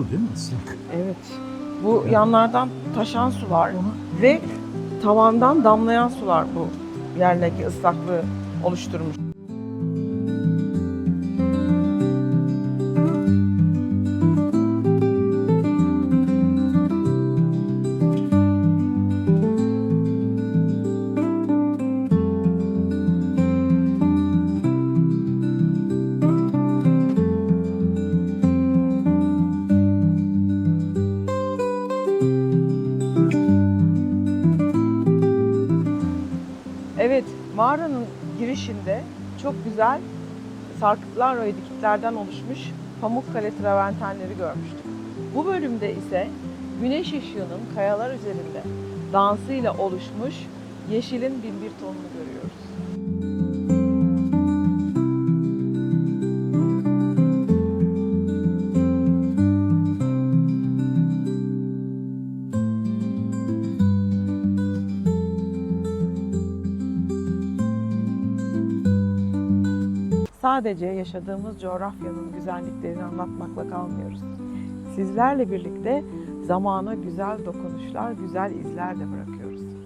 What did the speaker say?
su değil mi? Islak. Evet. Bu yanlardan taşan sular ve tavandan damlayan sular bu yerdeki ıslaklığı oluşturmuş. Evet, mağaranın girişinde çok güzel sarkıtlar ve dikitlerden oluşmuş Pamukkale travertenleri görmüştük. Bu bölümde ise güneş ışığının kayalar üzerinde dansıyla oluşmuş yeşilin bin bir tonunu görüyoruz. Sadece yaşadığımız coğrafyanın güzelliklerini anlatmakla kalmıyoruz. Sizlerle birlikte zamana güzel dokunuşlar, güzel izler de bırakıyoruz.